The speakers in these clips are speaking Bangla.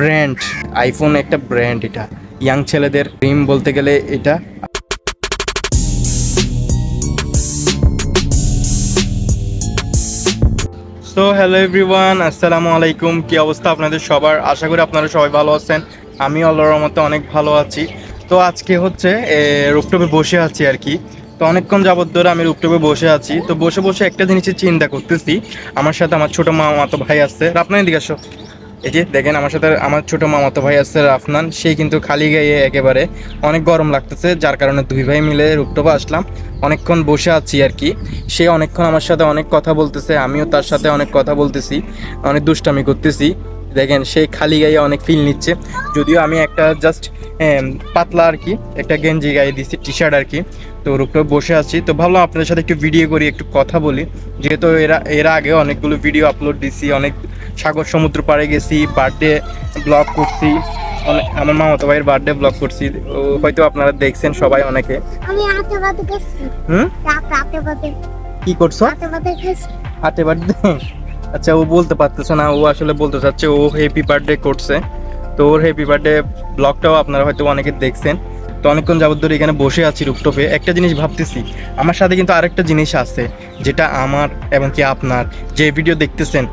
ব্র্যান্ড আইফোন একটা ব্র্যান্ড এটা। ইয়াং ছেলেদের ড্রিম বলতে গেলে এটা। সো হ্যালো এভরিওয়ান আসসালামু আলাইকুম। কি অবস্থা আপনাদের সবার? আশা করি আপনারা সবাই ভালো আছেন। আমি আল্লাহর মতো অনেক ভালো আছি। তো আজকে হচ্ছে রুপটপে বসে আছি আর কি। তো অনেকক্ষণ যাবত ধরে আমি রুপটপে বসে আছি। তো বসে বসে একটা জিনিসের চিন্তা করতেছি। আমার সাথে আমার ছোট মামাতো ভাই আসছে আপনার দিকে আসো। এই যে দেখেন আমার সাথে আমার ছোট মামাতো ভাই আছে, রাফনান। সে কিন্তু খালি গায়ে একেবারে অনেক গরম লাগতেছে, যার কারণে দুই ভাই মিলে রুপটপে আসলাম। অনেকক্ষণ বসে আছি আর কি। সে অনেকক্ষণ আমার সাথে অনেক কথা বলতেছে, আমিও তার সাথে অনেক কথা বলতেছি, অনেক দুষ্টামি করতেছি। দেখেন, সে খালি গায়ে অনেক ফিল নিচ্ছে। যদিও আমি একটা জাস্ট পাতলা আর কি, একটা গেঞ্জি গায়ে দিচ্ছি টি শার্ট আর কি। তো রূপটপ বসে আছি। তো ভাবলাম আপনাদের সাথে একটু ভিডিও করি, একটু কথা বলি। যেহেতু এরা, এর আগে অনেকগুলো ভিডিও আপলোড দিছি, অনেক সাগর সমুদ্র পাড়ে গেছি বার্থডে ব্লগ করছি। আমার মামাতো ভাইয়ের বার্থডে ব্লগ করছি। হয়তো আপনারা দেখছেন সবাই অনেকে। আমি হাতে বাতে গেছি। হুম? রাতে বাতে কি করছ? হাতে বাতে গেছি। হাতে বার্থডে আচ্ছা ও বলতে পারতেছে না। ও আসলে বলতে চাচ্ছে ও হ্যাপি বার্থডে করছে। তো ওর হ্যাপি বার্থডে ব্লগটাও আপনারা হয়তো অনেকে দেখছেন। তো অনেকক্ষণ যাবত ধরে এখানে বসে আছি রুপটপে একটা জিনিস ভাবতেছি, আমার সাথে কিন্তু আরেকটা জিনিস আছে, যেটা আমার এবং কি আপনার। যে ভিডিও দেখতেছেন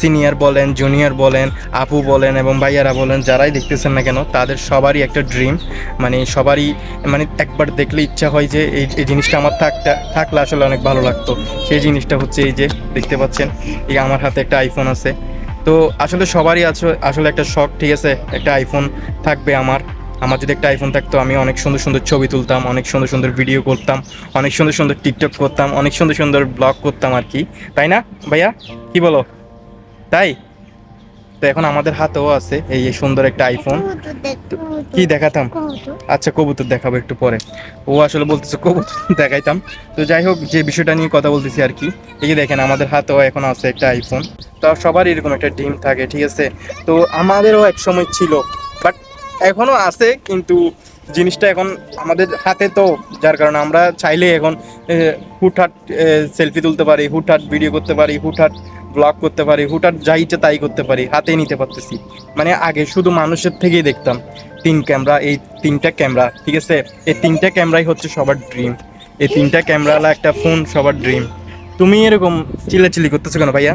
সিনিয়র বলেন জুনিয়র বলেন, আপু বলেন এবং ভাইয়ারা বলেন, যারাই দেখতেছেন না কেন, তাদের সবারই একটা ড্রিম মানে সবারই মানে একবার দেখলে ইচ্ছা হয় যে এই এই জিনিসটা আমার থাকতে, থাকলে আসলে অনেক ভালো লাগতো। সেই জিনিসটা হচ্ছে এই যে, দেখতে পাচ্ছেন, এই আমার হাতে একটা আইফোন আছে। তো আসলে সবারই আছে, আসলে একটা শখ, ঠিক আছে? একটা আইফোন থাকবে আমার। আমার যদি একটা আইফোন থাকতো, আমি অনেক সুন্দর সুন্দর ছবি তুলতাম, অনেক সুন্দর সুন্দর ভিডিও করতাম, অনেক সুন্দর সুন্দর টিকটক করতাম, অনেক সুন্দর সুন্দর ব্লগ করতাম আর কি। তাই না, ভাইয়া? কি বলো? তাই? তো এখন আমাদের হাতেও আছে এই সুন্দর একটা আইফোন কি দেখাতাম? আচ্ছা কবুতর দেখাবো একটু পরে। ও আসলে বলতেছে কবুতর দেখাইতাম। তো যাই হোক, যে বিষয়টা নিয়ে কথা বলতেছি আর কি, এই যে দেখেন আমাদের হাতেও এখন আছে একটা আইফোন তো সবারই এরকম একটা ড্রিম থাকে, ঠিক আছে? তো আমাদেরও এক সময় ছিল এখনও আছে কিন্তু জিনিসটা এখন আমাদের হাতে তো যার কারণে আমরা চাইলে এখন হুটহাট সেলফি তুলতে পারি হুটহাট ভিডিও করতে পারি হুটহাট ব্লগ করতে পারি হুটহাট যা ইচ্ছে তাই করতে পারি হাতে নিতে পারতেছি। মানে আগে শুধু মানুষের থেকেই দেখতাম তিন ক্যামেরা এই তিনটা ক্যামেরা ঠিক আছে? এই তিনটা ক্যামেরাই হচ্ছে সবার ড্রিম এই তিনটা ক্যামেরাওয়ালা একটা ফোন সবার ড্রিম তুমি এরকম চিল্লাচিল্লি করতেছো কেন ভাইয়া?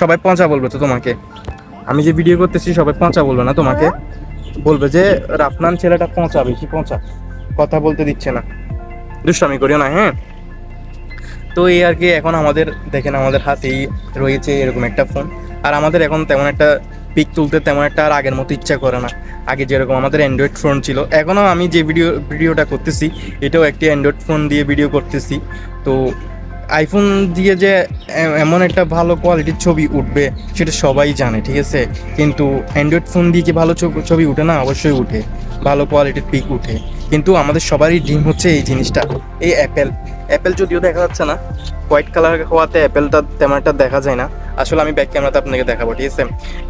সবাই পচা বলবে তো তোমাকে। আমি যে ভিডিও করতেছি সবাই পচা বলবে না তোমাকে? বলবে যে, রাফনান ছেলেটা পচা বেশি পচা কথা বলতে দিচ্ছে না। দুষ্টামি করিও না হ্যাঁ? তো এই আর কি, এখন আমাদের, দেখেন আমাদের হাতেই রয়েছে এরকম একটা ফোন। আর আমাদের এখন তেমন একটা পিক তুলতে তেমন একটা আর আগের মতো ইচ্ছা করে না। আগে যেরকম আমাদের অ্যান্ড্রয়েড ফোন ছিল, এখনও আমি যে ভিডিও ভিডিওটা করতেছি, এটাও একটি অ্যান্ড্রয়েড ফোন দিয়ে ভিডিও করতেছি। তো আইফোন দিয়ে যে এমন একটা ভালো কোয়ালিটির ছবি উঠবে, সেটা সবাই জানে, ঠিক আছে? কিন্তু অ্যান্ড্রয়েড ফোন দিয়ে কি ভালো ছবি- উঠে? না, অবশ্যই উঠে। ভালো কোয়ালিটির পিক উঠে। কিন্তু আমাদের সবারই ড্রিম হচ্ছে এই জিনিসটা, এই অ্যাপেল অ্যাপেল যদিও দেখা যাচ্ছে না হোয়াইট কালার হওয়াতে অ্যাপেলটা তেমন একটা দেখা যায় না। আসলে আমি ব্যাক ক্যামেরাতে আপনাকে দেখাবো, ঠিক আছে?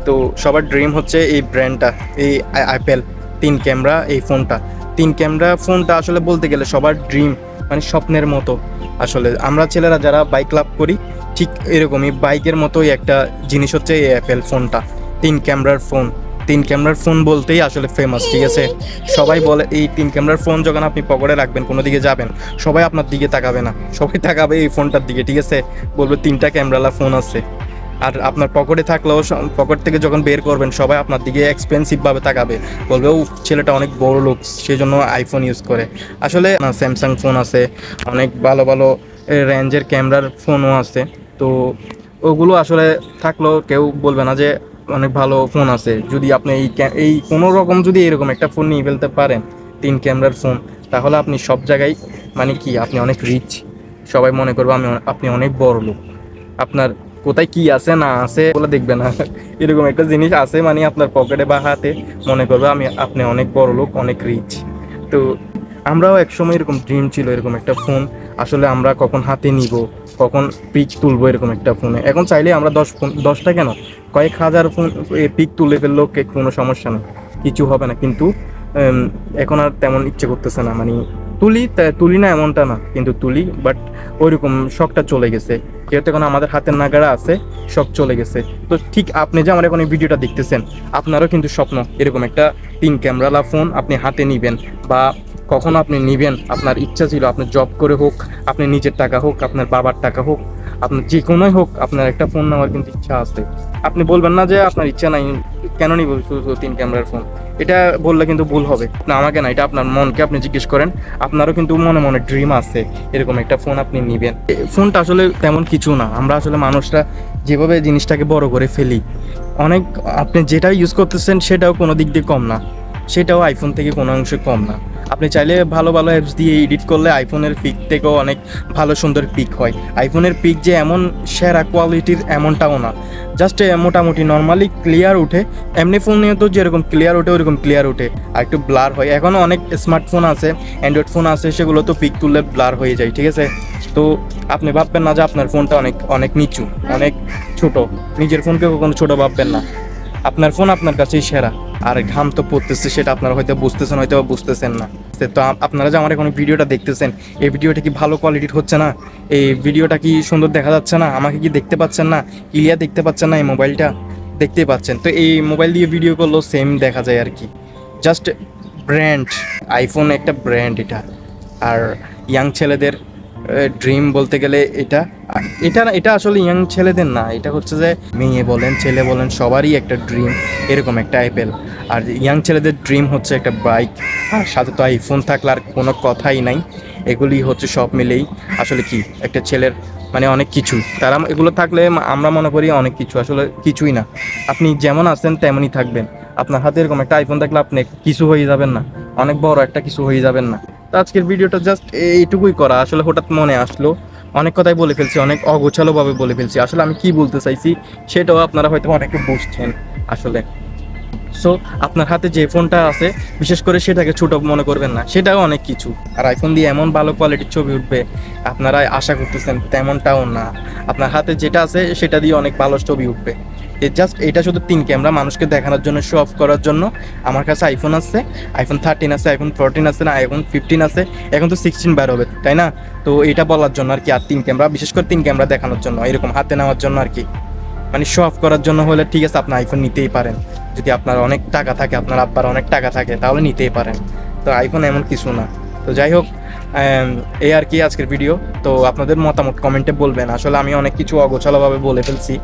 তো সবার ড্রিম হচ্ছে এই ব্র্যান্ডটা এই অ্যাপেল তিন ক্যামেরা এই ফোনটা তিন ক্যামেরা ফোনটা আসলে বলতে গেলে সবার ড্রিম মানে স্বপ্নের মতো। আসলে আমরা ছেলেরা যারা বাইক লাভ করি, ঠিক এরকমই বাইকের মতোই একটা জিনিস হচ্ছে এই অ্যাপেল ফোনটা তিন ক্যামেরার ফোন তিন ক্যামেরার ফোন বলতেই আসলে ফেমাস ঠিক আছে? সবাই বলে, এই তিন ক্যামেরার ফোন যখন আপনি পকেটে রাখবেন, কোনো দিকে যাবেন, সবাই আপনার দিকে তাকাবে না। সবাই তাকাবে এই ফোনটার দিকে, ঠিক আছে? বলবে তিনটা ক্যামেরালা ফোন আছে। আর আপনার পকেটে থাকলেও পকেট থেকে যখন বের করবেন, সবাই আপনার দিকে এক্সপেন্সিভভাবে তাকাবে। বলবে ও ছেলেটা অনেক বড় লোক সেই জন্য আইফোন ইউজ করে। আসলে স্যামসাং ফোন আছে, অনেক ভালো ভালো রেঞ্জের ক্যামেরার ফোনও আছে। তো ওগুলো আসলে থাকলেও কেউ বলবে না যে অনেক ভালো ফোন আছে। যদি আপনি এই এই কোনো রকম যদি এরকম একটা ফোন নিয়ে ফেলতে পারেন, তিন ক্যামেরার ফোন তাহলে আপনি সব জায়গায় মানে কি, আপনি অনেক রিচ সবাই মনে করবে আমি আপনি অনেক বড় লোক। আপনার কোথায় কি আছে, না আছে বলে দেখবে না। এরকম একটা জিনিস আছে মানে আপনার পকেটে বা হাতে। মনে করবে আমি, আপনি অনেক বড় লোক, অনেক রিচ তো আমরাও একসময় এরকম ড্রিম ছিল, এরকম একটা ফোন আসলে আমরা কখন হাতে নিব, কখন পিক তুলবো, এরকম একটা ফোনে এখন চাইলে আমরা দশ ফোন দশটা কেন? কয়েক হাজার ফোন পিক তুলে ফেললেও কোনো সমস্যা নেই। কিছু হবে না, কিন্তু এখন আর তেমন ইচ্ছে করতেছে না মানে তুলি তাই তুলি না এমনটা না, কিন্তু তুলি বাট ওইরকম শখটা চলে গেছে। যেহেতু এখন আমাদের হাতের নাগাড়া আছে, শখ চলে গেছে। তো ঠিক আপনি যে আমার এখন এই ভিডিওটা দেখতেছেন, আপনারও কিন্তু স্বপ্ন এরকম একটা তিন ক্যামেরালা ফোন আপনি হাতে নিবেন, বা কখনো আপনি নিবেন, আপনার ইচ্ছা ছিল আপনি জব করে হোক, আপনি নিজের টাকা হোক, আপনার বাবার টাকা হোক আপনার যে কোনোই হোক, আপনার একটা ফোন নেওয়ার কিন্তু ইচ্ছা আছে। আপনি বলবেন না যে আপনার ইচ্ছা নাই, কেন নিব শুধু তিন ক্যামেরার ফোন এটা বললে কিন্তু ভুল হবে। না, আমাকে না, এটা আপনার মনকে আপনি জিজ্ঞেস করেন। আপনারও কিন্তু মনে মনে ড্রিম আছে, এরকম একটা ফোন আপনি নেবেন। ফোনটা আসলে তেমন কিছু না। আমরা আসলে মানুষরা যেভাবে জিনিসটাকে বড় করে ফেলি, অনেক আপনি যেটা ইউজ করতেছেন, সেটাও কোনো দিক দিয়ে কম না। সেটাও আইফোন থেকে কোনো অংশে কম না। আপনি চাইলে ভালো ভালো অ্যাপস দিয়ে এডিট করলে আইফোনের পিক থেকেও অনেক ভালো সুন্দর পিক হয়। আইফোনের পিক যে এমন সেরা কোয়ালিটির এমনটাও না। জাস্ট মোটামুটি নর্মালি ক্লিয়ার উঠে এমনি ফোন নিয়ে তো যেরকম ক্লিয়ার ওঠে, ওরকম ক্লিয়ার ওঠে। আর একটু ব্লার হয়। এখনও অনেক স্মার্টফোন আছে অ্যান্ড্রয়েড ফোন আছে, সেগুলো তো পিক তুললে ব্লার হয়ে যায়, ঠিক আছে? তো আপনি ভাববেন না যে আপনার ফোনটা অনেক অনেক নিচু, অনেক ছোট। নিজের ফোনকে কখনো ছোট ভাববেন না। আপনার ফোন আপনার কাছেই সেরা। আর ঘাম তো পড়তেছে, সেটা আপনারা হয়তো বুঝতেছেন হয়তো বুঝতেছেন না। তো আপনারা যে আমার এখন ভিডিওটা দেখতেছেন, এই ভিডিওটা কি ভালো কোয়ালিটির হচ্ছে না? এই ভিডিওটা কি সুন্দর দেখা যাচ্ছে না? আমাকে কি দেখতে পাচ্ছেন না? ক্লিয়ার দেখতে পাচ্ছেন না এই মোবাইলটা? দেখতেই পাচ্ছেন। তো এই মোবাইল দিয়ে ভিডিও করলেও সেম দেখা যায় আর কি। জাস্ট ব্র্যান্ড আইফোন একটা ব্র্যান্ড এটা। আর ইয়াং ছেলেদের ড্রিম বলতে গেলে এটা এটা এটা আসলে ইয়াং ছেলেদের না, এটা হচ্ছে যে মেয়ে বলেন, ছেলে বলেন, সবারই একটা ড্রিম এরকম একটা আইপেল আর ইয়াং ছেলেদের ড্রিম হচ্ছে একটা বাইক আর সাথে তো আইফোন থাকলে আর কোনো কথাই নাই, এগুলি হচ্ছে সব মিলেই আসলে কি, একটা ছেলের মানে অনেক কিছু। তারা এগুলো থাকলে আমরা মনে করি অনেক কিছু, আসলে কিছুই না। আপনি যেমন আছেন তেমনই থাকবেন। আপনার হাতে এরকম একটা আইফোন থাকলে আপনি কিছু হয়ে যাবেন না, অনেক বড় একটা কিছু হয়ে যাবেন না। তো আজকের ভিডিওটা জাস্ট এইটুকুই করা। আসলে হঠাৎ মনে আসলো। অনেক কথাই বলে ফেলছি, অনেক অগোছালোভাবে বলে ফেলছি। আসলে আমি কি বলতে চাইছি, সেটাও আপনারা হয়তো অনেকে বুঝছেন আসলে। সো আপনার হাতে যে ফোনটা আছে, বিশেষ করে সেটাকে ছোট মনে করবেন না। সেটাও অনেক কিছু। আর আইফোন দিয়ে এমন ভালো কোয়ালিটির ছবি উঠবে আপনারা আশা করতেছেন, তেমনটাও না। আপনার হাতে যেটা আছে, সেটা দিয়ে অনেক ভালো ছবি উঠবে। জাস্ট এটা শুধু তিন ক্যামেরা, মানুষকে দেখানোর জন্য শো অফ করার জন্য। আমার কাছে আইফোন আছে আইফোন থার্টিন আছে আইফোন ফোরটিন আছে, না আইফোন ফিফটিন আছে। এখন তো সিক্সটিন বার হবে তাই না? তো এটা বলার জন্য আর কি, আর তিন ক্যামেরা, বিশেষ করে তিন ক্যামেরা দেখানোর জন্য, এরকম হাতে নেওয়ার জন্য আর কি। মানে শো অফ করার জন্য হলে ঠিক আছে, আপনি আইফোন নিতেই পারেন। যদি আপনার অনেক টাকা থাকে, আপনার আব্বার অনেক টাকা থাকে, তাহলে নিতেই পারেন। তো আইফোন এমন কিছু না। তো যাই হোক এই আর কি আজকের ভিডিও তো আপনাদের মতামত কমেন্টে বলবেন। আসলে আমি অনেক কিছু অগোছালোভাবে বলে ফেলছি।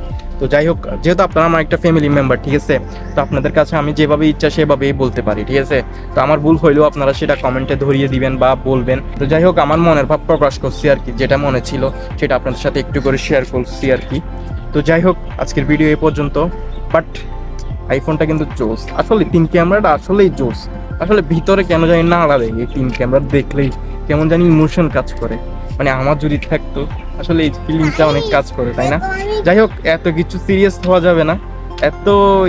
তো যাই হোক, যেহেতু আপনারা আমার একটা ফ্যামিলি মেম্বার ঠিক আছে? তো আপনাদের কাছে আমি যেভাবে ইচ্ছা সেভাবেই বলতে পারি, ঠিক আছে? তো আমার ভুল হইলেও আপনারা সেটা কমেন্টে ধরিয়ে দিবেন বা বলবেন। তো যাই হোক, আমার মনের ভাব প্রকাশ করছি আর কি, যেটা মনে ছিল, সেটা আপনাদের সাথে একটু করে শেয়ার করছি আর কি। তো যাই হোক, আজকের ভিডিও এই পর্যন্ত। বাট আইফোনটা কিন্তু জোস। আসলে তিন ক্যামেরাটা আসলেই জোস। আসলে ভিতরে কেন জানি না আলাদা এই তিন ক্যামেরা দেখলেই। কেমন জানি ইমোশন কাজ করে। মানে আমার যদি থাকতো, আসলে এই ফিলিংটা অনেক কাজ করে, তাই না? যাই হোক, এত কিছু সিরিয়াস হওয়া যাবে না, এত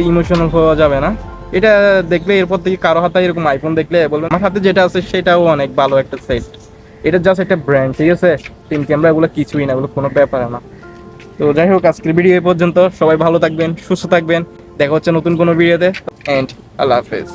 ইমোশনাল হওয়া যাবে না। এটা দেখলে এরপর থেকে কারও হাতে এরকম আইফোন দেখলে বলবে, আমার হাতে যেটা আছে সেটাও অনেক ভালো একটা সেট এটা জাস্ট একটা ব্র্যান্ড ঠিক আছে? তিন ক্যামেরা এগুলো কিছুই না, এগুলো কোনো ব্যাপার না। তো যাই হোক, আজকের ভিডিও এই পর্যন্ত সবাই ভালো থাকবেন, সুস্থ থাকবেন। দেখা হচ্ছে নতুন কোনো ভিডিওতে অ্যান্ড আল্লাহ হাফেজ।